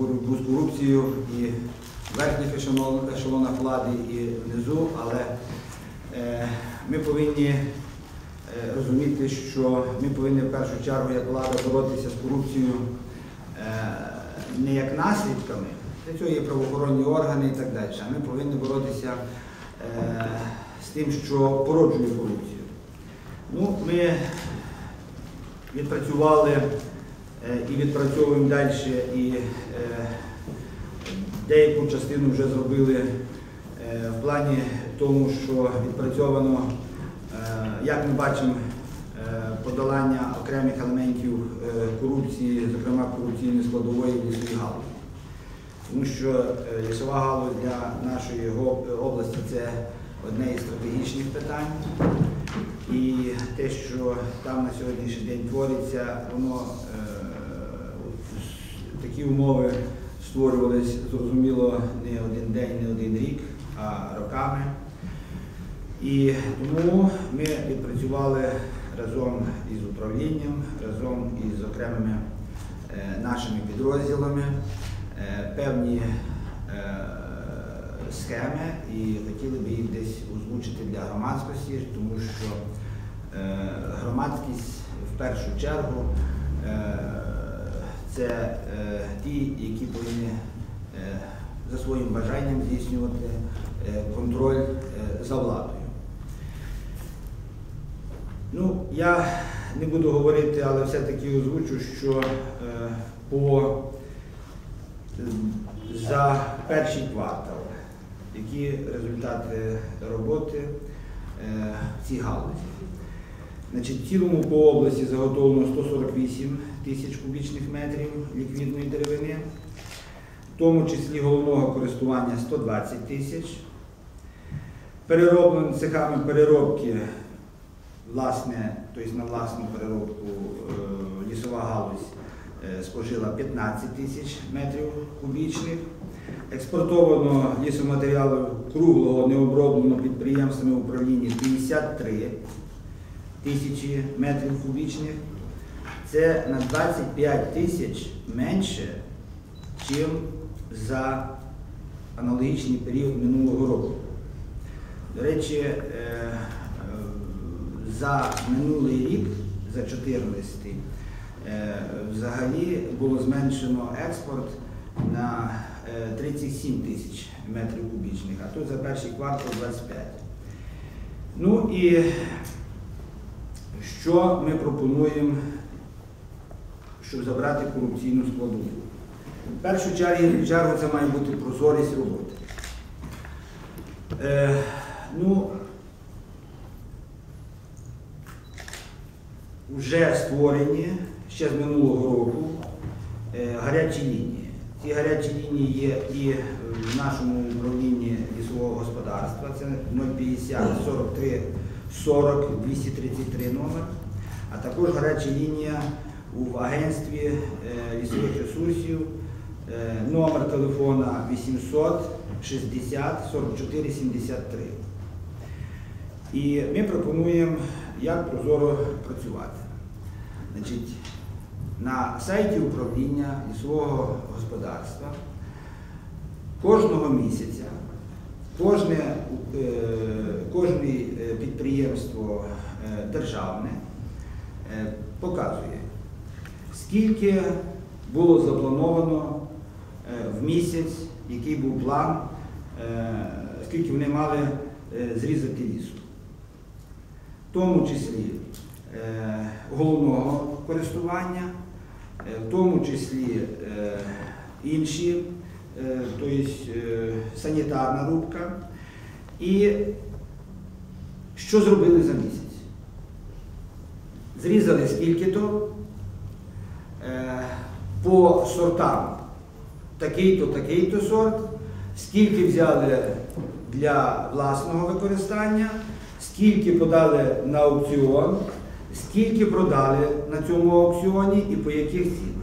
боротьбу з корупцією і в верхніх ешелонах влади, і внизу, але е, ми повинні е, розуміти, що ми повинні в першу чергу як влада боротися з корупцією е, не як наслідками, для цього є правоохоронні органи і так далі. А ми повинні боротися з тим, що породжує корупцію. Ну, ми відпрацювали і відпрацьовуємо далі, і е, деяку частину вже зробили е, в плані тому, що відпрацьовано, е, як ми бачимо, е, подолання окремих елементів е, корупції, зокрема корупційної складової в лісовій галузі. Тому що е, лісова галузь для нашої області це одне із стратегічних питань. І те, що там на сьогоднішній день твориться, воно е, такі умови створювалися, зрозуміло, не один день, не один рік, а роками. І тому ми відпрацювали разом із управлінням, разом із окремими е, нашими підрозділами е, певні е, схеми і хотіли би їх десь озвучити для громадськості, тому що громадськість в першу чергу це е, ті, які повинні е, за своїм бажанням здійснювати е, контроль е, за владою. Ну, я не буду говорити, але все-таки озвучу, що е, по за перший квартал, які результати роботи е, в цій галузі. Значить, в цілому по області заготовлено 148 тисяч кубічних метрів ліквідної деревини, в тому числі головного користування 120 тисяч. Перероблено цехами переробки, власне, тобто на власну переробку е, лісова галузь е, спожила 15 тисяч метрів кубічних. Експортовано лісоматеріалів круглого необроблено підприємствами управління 53 тисячі метрів кубічних. Це на 25 тисяч менше, ніж за аналогічний період минулого року. До речі, е, е, за минулий рік, за 14 е, взагалі було зменшено експорт на е, 37 тисяч метрів кубічних, а тут за перший квартал 25. Ну і що ми пропонуємо, щоб забрати корупційну складову? В першу чергу, це має бути прозорість роботи. Е, ну, вже створені ще з минулого року е, гарячі лінії. Ці гарячі лінії є і в нашому управлінні лісового господарства, це 050 43 40 233 номер, а також гаряча лінія у агентстві е, лісових ресурсів, е, номер телефона 800 60 44 73. І ми пропонуємо, як прозоро працювати. Значить, на сайті управління лісового господарства кожного місяця кожне, е, кожне е, підприємство е, державне показує, скільки було заплановано в місяць, який був план, скільки вони мали зрізати лісу. В тому числі головного користування, в тому числі інші, е, тобто е, санітарна рубка. І що зробили за місяць? Зрізали скільки-то е, по сортам такий-то, такий-то сорт, скільки взяли для власного використання, скільки подали на аукціон, скільки продали на цьому аукціоні і по яких цінах.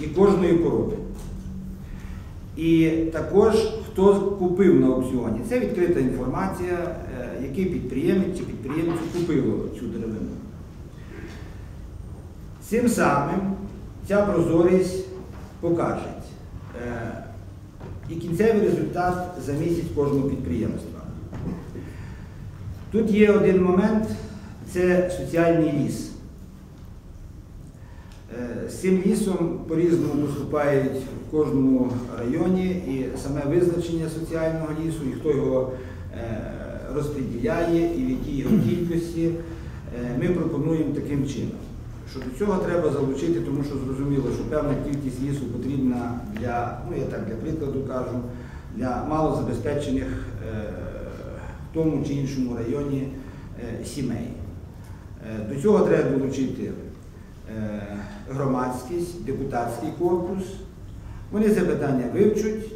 І кожної породи. І також хто купив на аукціоні. Це відкрита інформація, е, який підприємець чи підприємець купило цю деревину. Цим самим ця прозорість покажуть е, і кінцевий результат за місяць кожного підприємства. Тут є один момент це соціальний ліс. Е, З цим лісом по-різному поступають в кожному районі і саме визначення соціального лісу, і хто його е, розподіляє, і в якій його кількості, е, ми пропонуємо таким чином. Що до цього треба залучити, тому що зрозуміло, що певна кількість лісу потрібна для, ну я так для прикладу кажу, для малозабезпечених в тому чи іншому районі сімей. До цього треба долучити громадськість, депутатський корпус. Вони це питання вивчуть,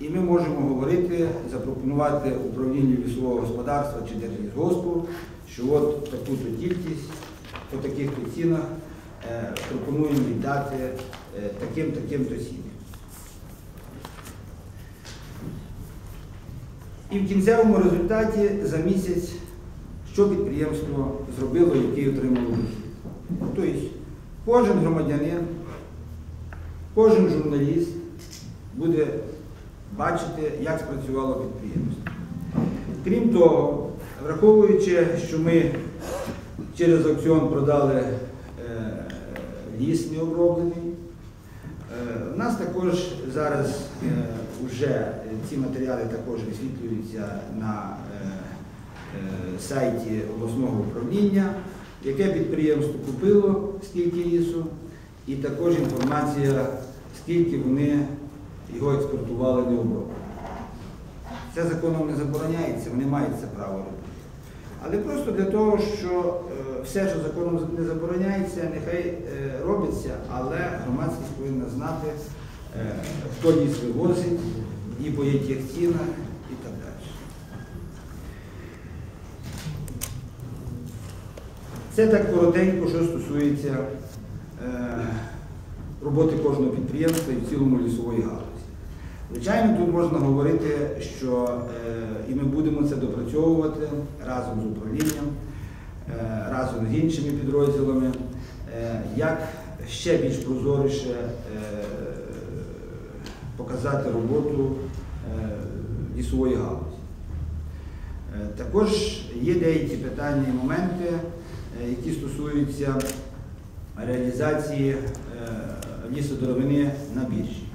і ми можемо говорити, запропонувати управлінню лісового господарства чи Держлісгоспу, що от таку-то кількість по таких-то цінах е, пропонуємо віддати е, таким-таким-то. І в кінцевому результаті за місяць, що підприємство зробило, який отримало дохід. Тобто кожен громадянин, кожен журналіст буде бачити, як спрацювало підприємство. Крім того, враховуючи, що ми через аукціон продали е, ліс необроблений, е, у нас також зараз вже ці матеріали також висвітлюються на е, е, сайті обласного управління, яке підприємство купило, скільки лісу, і також інформація, скільки вони його експортували необроблений. Це законом не забороняється, вони мають це право робити. Але просто для того, що е, все, що законом не забороняється, нехай е, робиться, але громадськість повинна знати, е, хто ліс вивозить і по яких цінах і так далі. Це так коротенько, що стосується е, роботи кожного підприємства і в цілому лісової галузі. Звичайно, тут можна говорити, що е, і ми будемо це допрацьовувати разом з управлінням, е, разом з іншими підрозділами, е, як ще більш прозоріше е, показати роботу е, лісової галузі. Е, Також є деякі питання і моменти, які стосуються реалізації е, лісодоровини на біржі.